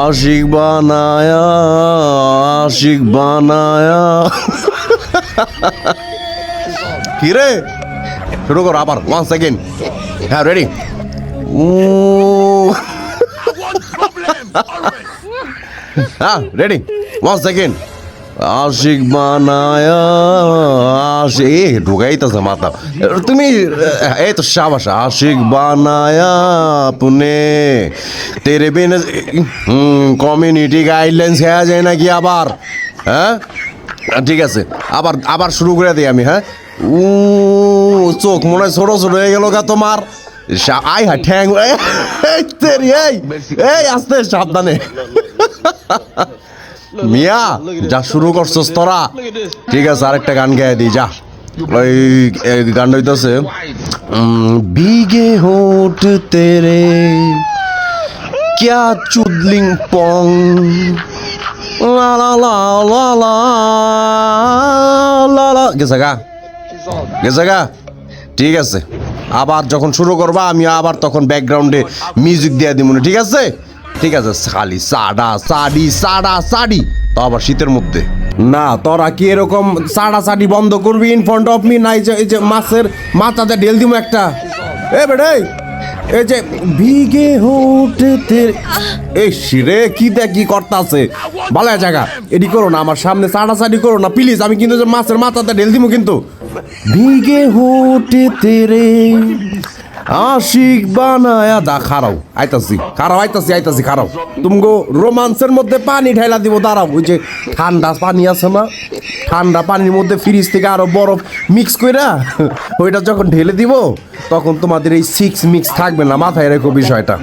আশিক বানায়া আশিক বানায়া। কি রে? শুরু করো আবার ওয়ান সেকেন্ড হ্যাঁ রেডি হ্যাঁ ready one second Aashiq Banaya, Aashiq এ ঢুকাই ঢুকাইতেছে মাথা। তুমি, এই তো সাবাস, আশিক বানায়া পুনে। তেরে বিনে কমিউনিটি গাইডলাইন্স হয়ে যায় নাকি আবার? হ্যাঁ? ঠিক আছে, আবার আবার শুরু করে দিই আমি হ্যাঁ? উ চোখ মনে হয় ছোট ছোট হয়ে গেল গা তোমার। আই হা ঠ্যাং এই এই, আস্তে, সাবধানে। মিয়া, যা শুরু করছস তোরা। ঠিক আছে, আরেকটা গান গায়ে দিই যা। ওই গান হইতেছে বিগে হোট তেরে, ক্যা চুদলিং পং লালা লালা লা লা লা লা লা। গেছে গা? গেছে গা? ঠিক আছে। আবার যখন শুরু করবা, আমি আবার তখন ব্যাকগ্রাউন্ডে মিউজিক দিয়ে দিব ঠিক আছে? ঠিক আছে খালি সাডা, সাডি সাডা, সাডি। তো আবার শীতের মধ্যে। না, তোরা কি এরকম সাডা, সাডি বন্ধ করবি ইন ফ্রন্ট অফ মি নাই এই যে মাছের মাথাতে ঢেল দিব একটা। এ বেড়ে এই যে ভিগে হোটেতে এই শিরে কি দেখ করতাছে? ভালো জায়গা এডি করো না, আমার সামনে সাড়া, সাড়ি করো না প্লিজ আমি কিন্তু মাছের মাথাতে ঢেল দিব কিন্তু। ভিগে হোটে তেরে আশিক বানায়া দা, খারাও, আইতাছি খারাও, আইতাছি আইতাছি, খারাও। তুমগো রোমান্সের মধ্যে পানি ঢাইলা দিব, দাঁড়াও, ওই যে ঠান্ডা পানি আছে না? ঠান্ডা পানির মধ্যে ফ্রিজ থেকে আরও বরফ মিক্স কইরা ওইটা যখন ঢেলে দিব, তখন তোমাদের এই সিক্স মিক্স থাকবে না, মাথায় রেখো বিষয়টা।